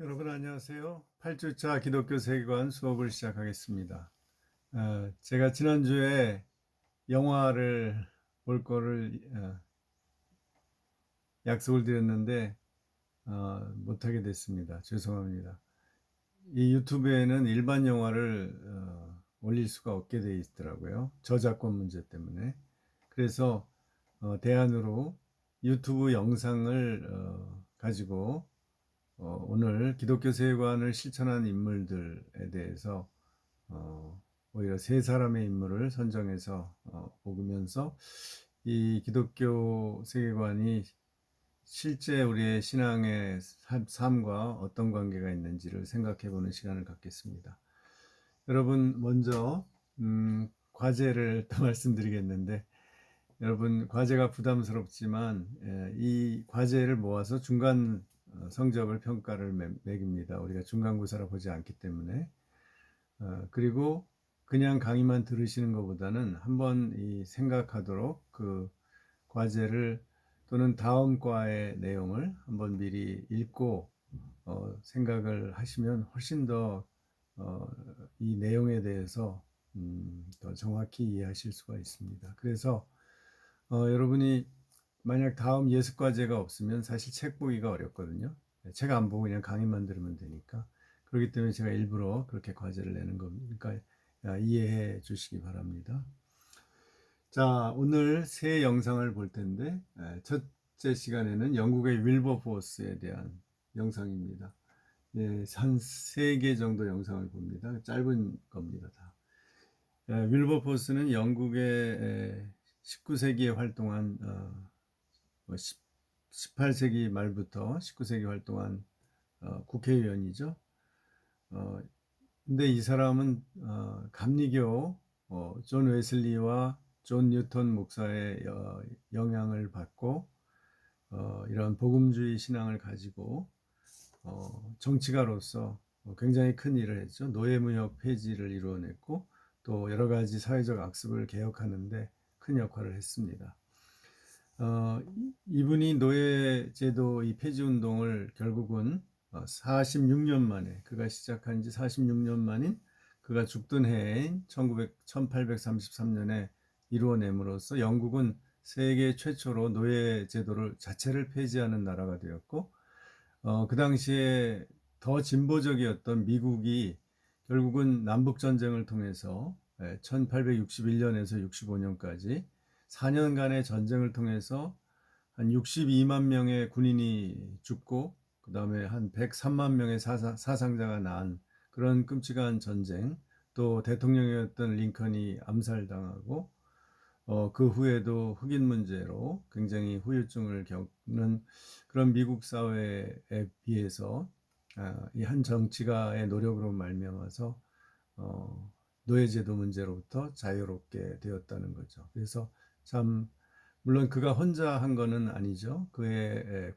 여러분 안녕하세요. 8주차 기독교 세계관 수업을 시작하겠습니다. 어, 제가 지난주에 영화를 볼 거를 어, 약속을 드렸는데 어, 못하게 됐습니다. 죄송합니다. 이 유튜브에는 일반 영화를 어, 올릴 수가 없게 돼 있더라고요. 저작권 문제 때문에. 그래서 어, 대안으로 유튜브 영상을 어, 가지고 어, 오늘 기독교 세관을 실천한 인물들에 대해서 어, 오히려 세 사람의 인물을 선정해서 어, 보면서 이 기독교 세계관이 실제 우리의 신앙의 삶- 삶과 어떤 관계가 있는지를 생각해 보는 시간을 갖겠습니다. 여러분 먼저 음, 과제를 또 말씀드리겠는데 여러분 과제가 부담스럽지만 예, 이 과제를 모아서 중간 어, 성적을 평가를 매- 매깁니다. 우리가 중간고사라 보지 않기 때문에 어, 그리고 그냥 강의만 들으시는 것보다는 한번 이 생각하도록 그 과제를 또는 다음 과의 내용을 한번 미리 읽고 어, 생각을 하시면 훨씬 더 어, 이 내용에 대해서 음, 더 정확히 이해하실 수가 있습니다. 그래서 어, 여러분이 만약 다음 예습 과제가 없으면 사실 책 보기가 어렵거든요. 네, 책안 보고 그냥 강의만 들으면 되니까. 그렇기 때문에 제가 일부러 그렇게 과제를 내는 겁니다. 그러니까 야, 이해해 주시기 바랍니다. 자, 오늘 새 영상을 볼 텐데, 에, 첫째 시간에는 영국의 윌버포스에 대한 영상입니다. 예, 한세 개 정도 영상을 봅니다. 짧은 겁니다, 다. 에, 윌버포스는 영국의 에, 19세기에 활동한 어, 뭐 18세기 말부터 19세기 활동한 어, 국회의원이죠. 어, 근데 이 사람은 어, 감리교 어, 존 웨슬리와 존 뉴턴 목사의 어, 영향을 받고 어, 이런 복음주의 신앙을 가지고 어, 정치가로서 어, 굉장히 큰 일을 했죠. 노예무역 폐지를 이루어냈고 또 여러 가지 사회적 악습을 개혁하는데 큰 역할을 했습니다. 어, 이- 이분이 노예제도 이 폐지 운동을 결국은 어, 46년 만에 그가 시작한 지 46년 만인 그가 죽던 해인 1900, 1833년에 이루어냄으로써 영국은 세계 최초로 노예 제도를 자체를 폐지하는 나라가 되었고 어, 그 당시에 더 진보적이었던 미국이 결국은 남북 전쟁을 통해서 1861년에서 65년까지 4년간의 전쟁을 통해서 한 62만 명의 군인이 죽고 그 다음에 한 103만 명의 사상, 사상자가 난 그런 끔찍한 전쟁 또 대통령이었던 링컨이 암살당하고 어, 그 후에도 흑인 문제로 굉장히 후유증을 겪는 그런 미국 사회에 비해서 아, 이한 정치가의 노력으로 말미암아서 어, 노예제도 문제로부터 자유롭게 되었다는 거죠. 그래서 참 물론 그가 혼자 한 거는 아니죠. 그의 에,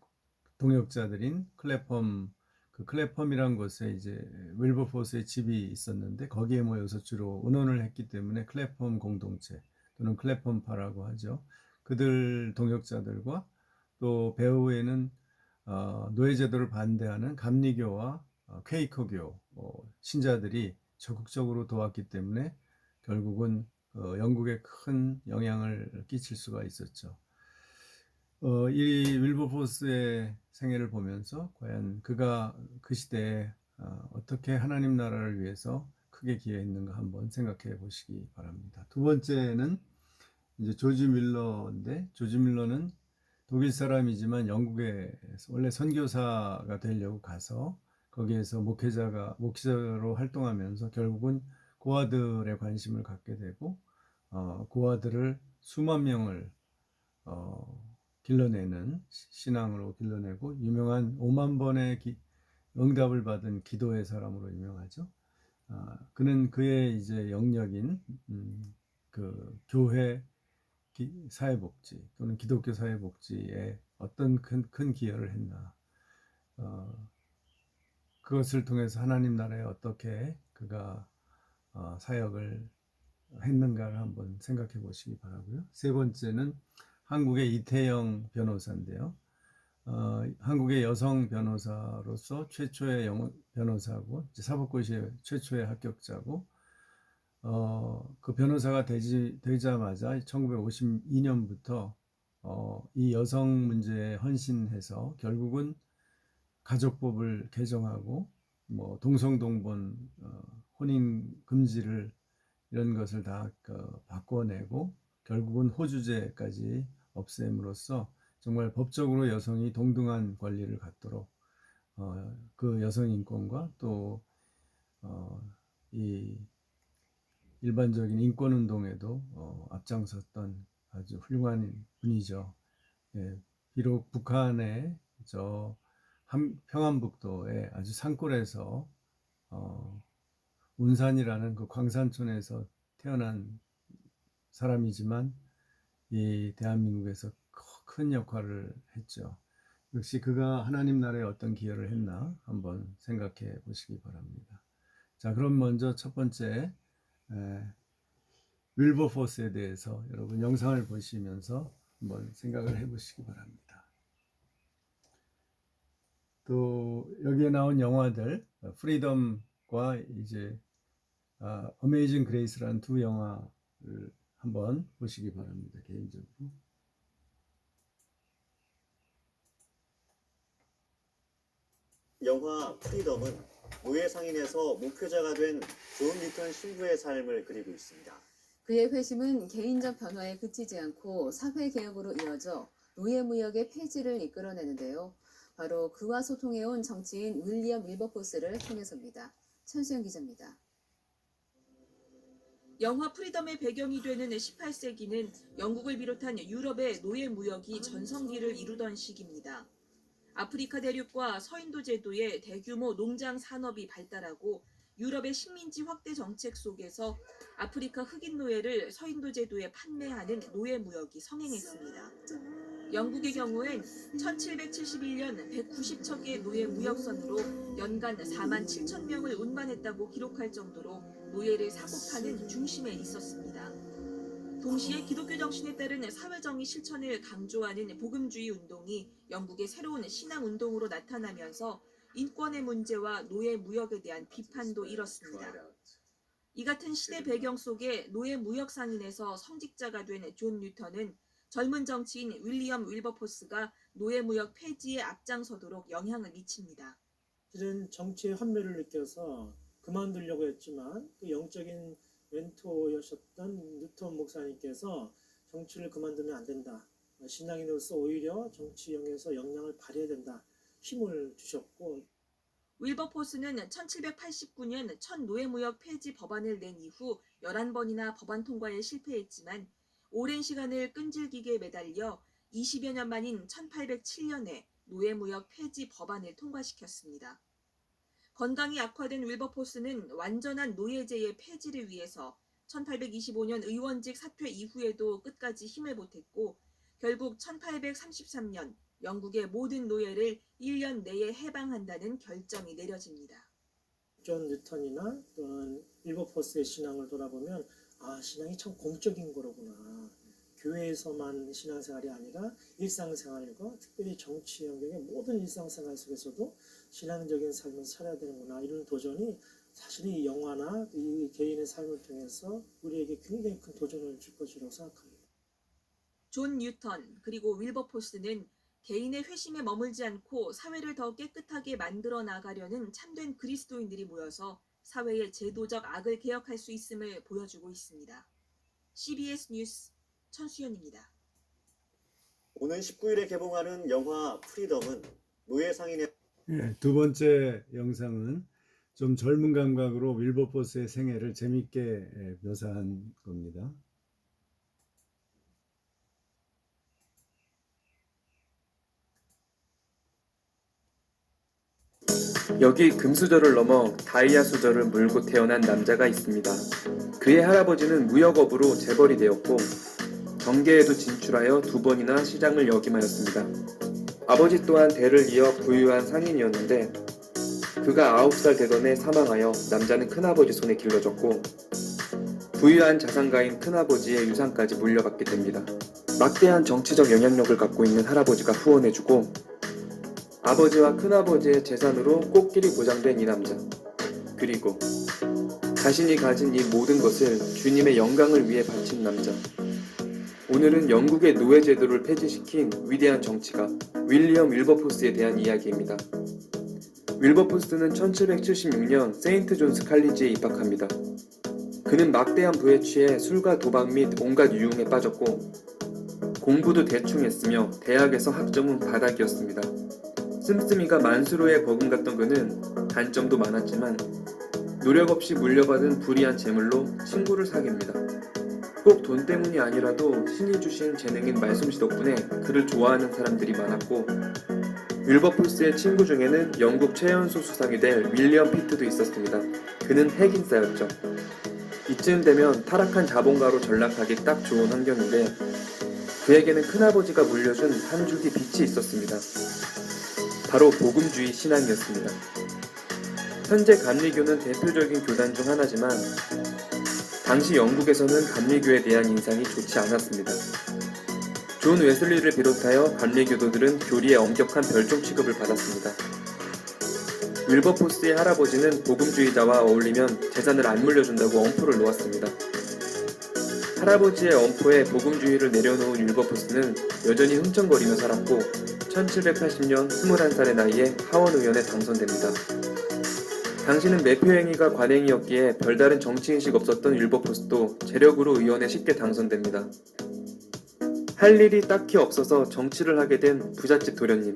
동역자들인 클래펌 그 클래펌이란 곳에 이제 윌버포스의 집이 있었는데 거기에 모여서 주로 의논을 했기 때문에 클래펌 공동체 또는 클래펌파라고 하죠. 그들 동역자들과 또 배후에는 어, 노예제도를 반대하는 감리교와 어, 퀘이커교 어, 신자들이 적극적으로 도왔기 때문에 결국은 어, 영국에 큰 영향을 끼칠 수가 있었죠. 어, 이 윌버포스의 생애를 보면서 과연 그가 그 시대에 어, 어떻게 하나님 나라를 위해서 크게 기여했는가 한번 생각해 보시기 바랍니다. 두 번째는 이제 조지 밀러인데 조지 밀러는 독일 사람이지만 영국에 원래 선교사가 되려고 가서 거기에서 목회자가 목회자로 활동하면서 결국은 고아들의 관심을 갖게 되고 어, 고아들을 수만 명을 어, 길러내는 신앙으로 길러내고 유명한 5만 번의 기- 응답을 받은 기도의 사람으로 유명하죠. 아, 그는 그의 이제 영역인 음, 그 교회 기- 사회복지 또는 기독교 사회복지에 어떤 큰, 큰 기여를 했나. 어, 그것을 통해서 하나님 나라에 어떻게 그가 어, 사역을 했는가를 한번 생각해 보시기 바라고요. 세 번째는 한국의 이태영 변호사인데요. 어, 한국의 여성 변호사로서 최초의 영어 변호사고 이제 사법고시 최초의 합격자고 어, 그 변호사가 되지, 되자마자 1952년부터 어, 이 여성 문제에 헌신해서 결국은 가족법을 개정하고 뭐 동성동본 어, 혼인 금지를 이런 것을 다 어, 바꿔내고 결국은 호주제까지 없앰으로써 정말 법적으로 여성이 동등한 권리를 갖도록 어, 그 여성 인권과 또 어, 이 일반적인 인권 운동에도 어, 앞장섰던 아주 훌륭한 분이죠. 예, 비록 북한의 저 한, 평안북도의 아주 산골에서 어, 운산이라는 그 광산촌에서 태어난 사람이지만 이 대한민국에서 큰 역할을 했죠. 역시 그가 하나님 나라에 어떤 기여를 했나 한번 생각해 보시기 바랍니다. 자, 그럼 먼저 첫 번째 에, 윌버포스에 대해서 여러분 영상을 보시면서 한번 생각을 해 보시기 바랍니다. 또 여기에 나온 영화들 프리덤 과 이제 아, 어메이징 그레이스라는 두 영화를 한번 보시기 바랍니다. 개인적으로. 영화 프리덤은 노예 상인에서 목표자가 된존 리턴 신부의 삶을 그리고 있습니다. 그의 회심은 개인적 변화에 그치지 않고 사회 개혁으로 이어져 노예 무역의 폐지를 이끌어내는데요. 바로 그와 소통해온 정치인 윌리엄 윌버포스를 통해서입니다. 천수영 기자입니다. 영화 프리덤의 배경이 되는 18세기는 영국을 비롯한 유럽의 노예 무역이 전성기를 이루던 시기입니다. 아프리카 대륙과 서인도 제도의 대규모 농장 산업이 발달하고 유럽의 식민지 확대 정책 속에서 아프리카 흑인 노예를 서인도 제도에 판매하는 노예 무역이 성행했습니다. 영국의 경우엔 1771년 190척의 노예 무역선으로 연간 4만 7천 명을 운반했다고 기록할 정도로 노예를 사고 파는 중심에 있었습니다. 동시에 기독교 정신에 따른 사회정의 실천을 강조하는 복음주의 운동이 영국의 새로운 신앙 운동으로 나타나면서 인권의 문제와 노예 무역에 대한 비판도 일었습니다. 이 같은 시대 배경 속에 노예 무역 상인에서 성직자가 된 존 뉴턴은 젊은 정치인 윌리엄 윌버포스가 노예 무역 폐지에 앞장서도록 영향을 미칩니다. 실은 정치의 환멸을 느껴서 그만두려고 했지만 그 영적인 멘토였었던 뉴턴 목사님께서 정치를 그만두면 안 된다. 신앙인으로서 오히려 정치 영역에서 역량을 발휘해야 된다. 힘을 주셨고 윌버포스는 1789년 첫 노예무역 폐지 법안을 낸 이후 11번이나 법안 통과에 실패했지만 오랜 시간을 끈질기게 매달려 20여 년 만인 1807년에 노예무역 폐지 법안을 통과시켰습니다. 건강이 악화된 윌버포스는 완전한 노예제의 폐지를 위해서 1825년 의원직 사퇴 이후에도 끝까지 힘을 보탰고 결국 1833년 영국의 모든 노예를 1년 내에 해방한다는 결정이 내려집니다. 존 뉴턴이나 또는 일버포스의 신앙을 돌아보면 아 신앙이 참 공적인 거로구나. 교회에서만 신앙생활이 아니라 일상생활과 특별히 정치 영역의 모든 일상생활 속에서도 신앙적인 삶을 살아야 되는구나 이런 도전이 사실 이 영화나 이 개인의 삶을 통해서 우리에게 굉장히 큰 도전을 줄 것이라고 생각합니다. 존 뉴턴 그리고 윌버포스는 개인의 회심에 머물지 않고 사회를 더 깨끗하게 만들어 나가려는 참된 그리스도인들이 모여서 사회의 제도적 악을 개혁할 수 있음을 보여주고 있습니다. CBS 뉴스 천수연입니다. 오는 19일에 개봉하는 영화 프리덤은 노예 상인의 예, 두 번째 영상은 좀 젊은 감각으로 윌버포스의 생애를 재밌게 예, 묘사한 겁니다. 여기 금수저를 넘어 다이아 수저를 물고 태어난 남자가 있습니다. 그의 할아버지는 무역업으로 재벌이 되었고 경계에도 진출하여 두 번이나 시장을 역임하였습니다. 아버지 또한 대를 이어 부유한 상인이었는데 그가 아홉 살 되던 해 사망하여 남자는 큰아버지 손에 길러졌고 부유한 자산가인 큰아버지의 유산까지 물려받게 됩니다. 막대한 정치적 영향력을 갖고 있는 할아버지가 후원해주고 아버지와 큰아버지의 재산으로 꽃길이 보장된 이 남자. 그리고 자신이 가진 이 모든 것을 주님의 영광을 위해 바친 남자. 오늘은 영국의 노예 제도를 폐지시킨 위대한 정치가 윌리엄 윌버포스에 대한 이야기입니다. 윌버포스는 1776년 세인트 존스 칼리지에 입학합니다. 그는 막대한 부에 취해 술과 도박 및 온갖 유흥에 빠졌고 공부도 대충 했으며 대학에서 학점은 바닥이었습니다. 씀씀이가 만수로에 버금갔던 그는 단점도 많았지만 노력 없이 물려받은 불이한 재물로 친구를 사귀입니다. 꼭 돈 때문이 아니라도 신이 주신 재능인 말솜씨 덕분에 그를 좋아하는 사람들이 많았고 윌버포스의 친구 중에는 영국 최연소 수상이 될 윌리엄 피트도 있었습니다. 그는 핵인싸였죠. 이쯤 되면 타락한 자본가로 전락하기 딱 좋은 환경인데 그에게는 큰아버지가 물려준 한 줄기 빛이 있었습니다. 바로 복음주의 신앙이었습니다. 현재 감리교는 대표적인 교단 중 하나지만 당시 영국에서는 감리교에 대한 인상이 좋지 않았습니다. 존 웨슬리를 비롯하여 감리교도들은 교리에 엄격한 별종 취급을 받았습니다. 윌버포스의 할아버지는 복음주의자와 어울리면 재산을 안 물려준다고 엄포를 놓았습니다. 할아버지의 엄포에 복음주의를 내려놓은 윌버포스는 여전히 흥청거리며 살았고 1780년 21살의 나이에 하원 의원에 당선됩니다. 당시는 매표 행위가 관행이었기에 별다른 정치인식 없었던 윌버포스도 재력으로 의원에 쉽게 당선됩니다. 할 일이 딱히 없어서 정치를 하게 된 부잣집 도련님.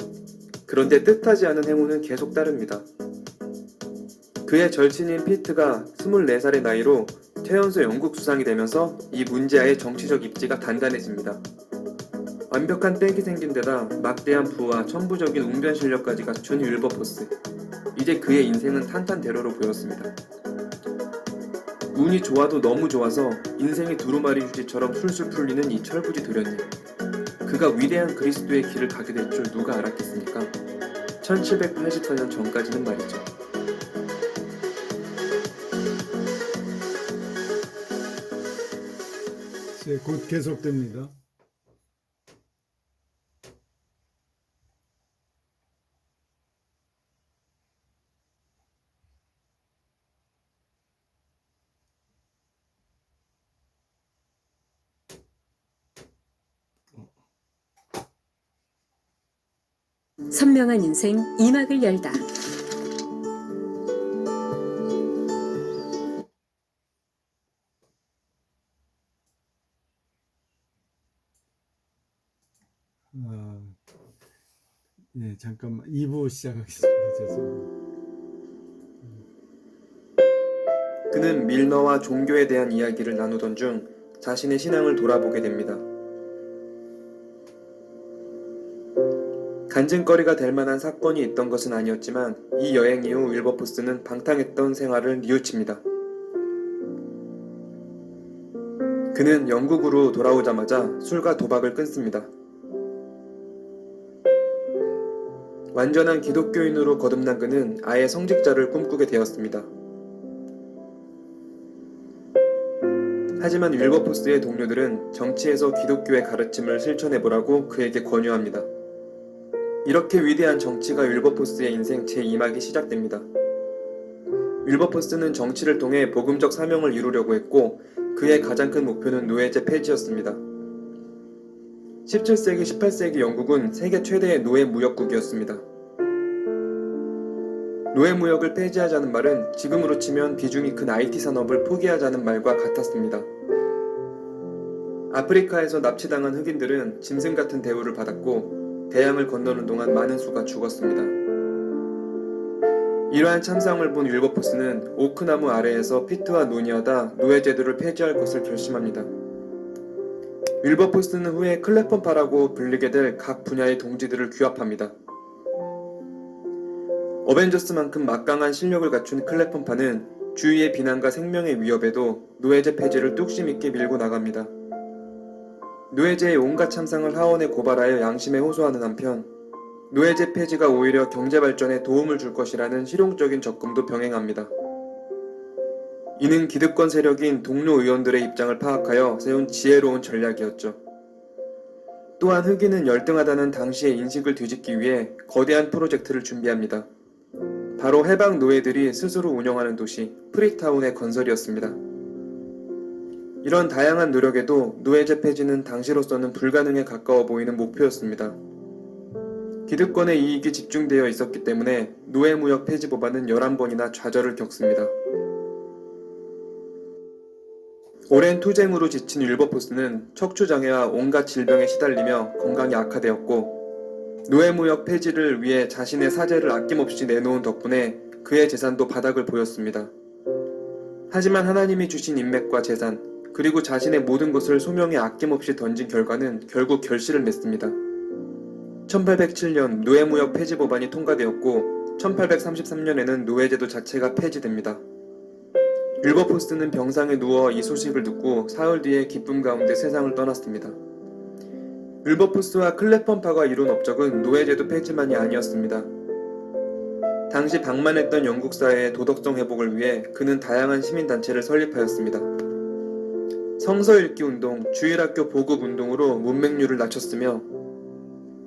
그런데 뜻하지 않은 행운은 계속 따릅니다. 그의 절친인 피트가 24살의 나이로 최연소 영국 수상이 되면서 이 문제아의 정치적 입지가 단단해집니다. 완벽한 백이 생긴 데다 막대한 부와 천부적인 웅변 실력까지 갖춘 윌버포스. 이제 그의 인생은 탄탄대로로 보였습니다. 운이 좋아도 너무 좋아서 인생이 두루마리 휴지처럼 술술 풀리는 이 철부지 도련님. 그가 위대한 그리스도의 길을 가게 될 줄 누가 알았겠습니까? 1784년 전까지는 말이죠. 이제 곧 계속됩니다. 선명한 인생 이막을 열다. 아, 예, 잠깐만 2부 시작하겠습니다. 죄송합니다. 그는 밀너와 종교에 대한 이야기를 나누던 중 자신의 신앙을 돌아보게 됩니다. 간증거리가 될 만한 사건이 있던 것은 아니었지만 이 여행 이후 윌버포스는 방탕했던 생활을 뉘우칩니다. 그는 영국으로 돌아오자마자 술과 도박을 끊습니다. 완전한 기독교인으로 거듭난 그는 아예 성직자를 꿈꾸게 되었습니다. 하지만 윌버포스의 동료들은 정치에서 기독교의 가르침을 실천해보라고 그에게 권유합니다. 이렇게 위대한 정치가 윌버포스의 인생 제2막이 시작됩니다. 윌버포스는 정치를 통해 복음적 사명을 이루려고 했고 그의 가장 큰 목표는 노예제 폐지였습니다. 17세기, 18세기 영국은 세계 최대의 노예 무역국이었습니다. 노예 무역을 폐지하자는 말은 지금으로 치면 비중이 큰 IT 산업을 포기하자는 말과 같았습니다. 아프리카에서 납치당한 흑인들은 짐승 같은 대우를 받았고 대양을 건너는 동안 많은 수가 죽었습니다. 이러한 참상을 본 윌버포스는 오크나무 아래에서 피트와 논의하다 노예 제도를 폐지할 것을 결심합니다. 윌버포스는 후에 클레펀파라고 불리게 될 각 분야의 동지들을 규합합니다. 어벤져스만큼 막강한 실력을 갖춘 클레펀파는 주위의 비난과 생명의 위협에도 노예제 폐지를 뚝심 있게 밀고 나갑니다. 노예제의 온갖 참상을 하원에 고발하여 양심에 호소하는 한편 노예제 폐지가 오히려 경제 발전에 도움을 줄 것이라는 실용적인 접근도 병행합니다. 이는 기득권 세력인 동료 의원들의 입장을 파악하여 세운 지혜로운 전략이었죠. 또한 흑인은 열등하다는 당시의 인식을 뒤집기 위해 거대한 프로젝트를 준비합니다. 바로 해방 노예들이 스스로 운영하는 도시 프리타운의 건설이었습니다. 이런 다양한 노력에도 노예제 폐지는 당시로서는 불가능에 가까워 보이는 목표였습니다. 기득권의 이익이 집중되어 있었기 때문에 노예무역 폐지 법안은 11번이나 좌절을 겪습니다. 오랜 투쟁으로 지친 윌버포스는 척추장애와 온갖 질병에 시달리며 건강이 악화되었고 노예무역 폐지를 위해 자신의 사재를 아낌없이 내놓은 덕분에 그의 재산도 바닥을 보였습니다. 하지만 하나님이 주신 인맥과 재산 그리고 자신의 모든 것을 소명에 아낌없이 던진 결과는 결국 결실을 맺습니다. 1807년 노예무역 폐지 법안이 통과되었고 1833년에는 노예제도 자체가 폐지됩니다. 윌버포스는 병상에 누워 이 소식을 듣고 사흘 뒤에 기쁨 가운데 세상을 떠났습니다. 윌버포스와 클레펀파가 이룬 업적은 노예제도 폐지만이 아니었습니다. 당시 방만했던 영국 사회의 도덕성 회복을 위해 그는 다양한 시민단체를 설립하였습니다. 성서 읽기 운동, 주일학교 보급 운동으로 문맹률을 낮췄으며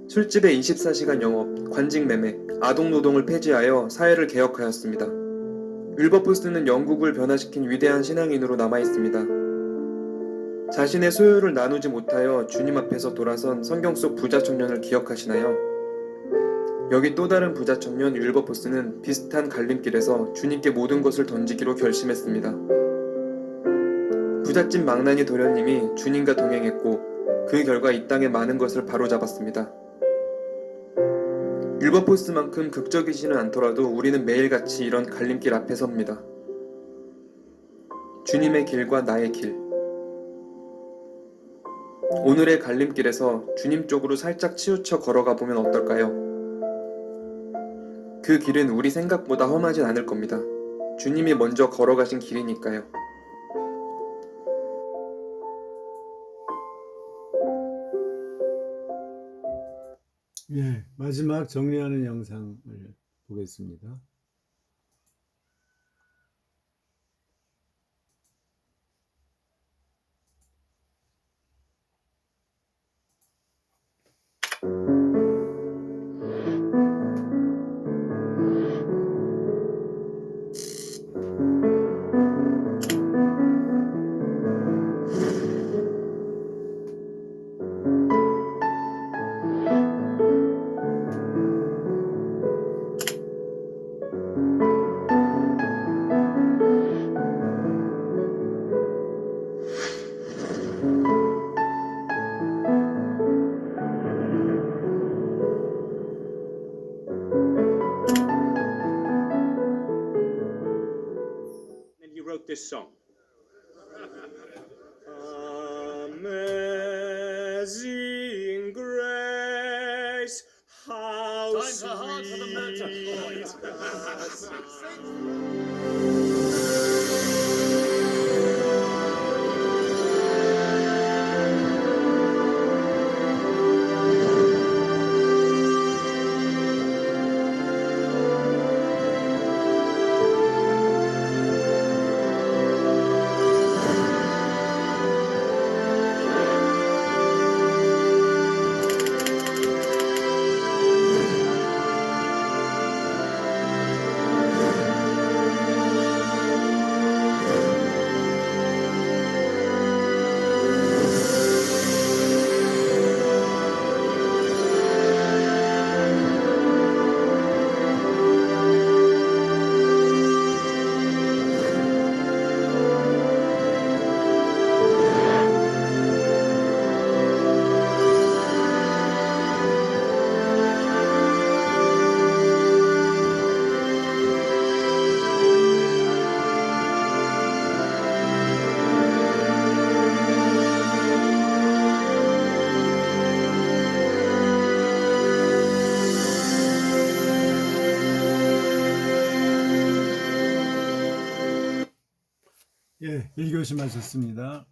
술집의 24시간 영업, 관직 매매, 아동 노동을 폐지하여 사회를 개혁하였습니다. 윌버포스는 영국을 변화시킨 위대한 신앙인으로 남아 있습니다. 자신의 소유를 나누지 못하여 주님 앞에서 돌아선 성경 속 부자 청년을 기억하시나요? 여기 또 다른 부자 청년 윌버포스는 비슷한 갈림길에서 주님께 모든 것을 던지기로 결심했습니다. 부잣집 망나니 도련님이 주님과 동행했고 그 결과 이 땅에 많은 것을 바로잡았습니다. 윌버포스만큼 극적이지는 않더라도 우리는 매일같이 이런 갈림길 앞에 섭니다. 주님의 길과 나의 길. 오늘의 갈림길에서 주님 쪽으로 살짝 치우쳐 걸어가 보면 어떨까요? 그 길은 우리 생각보다 험하진 않을 겁니다. 주님이 먼저 걸어가신 길이니까요. 예, 마지막 정리하는 영상을 보겠습니다. 1교시 마쳤습니다.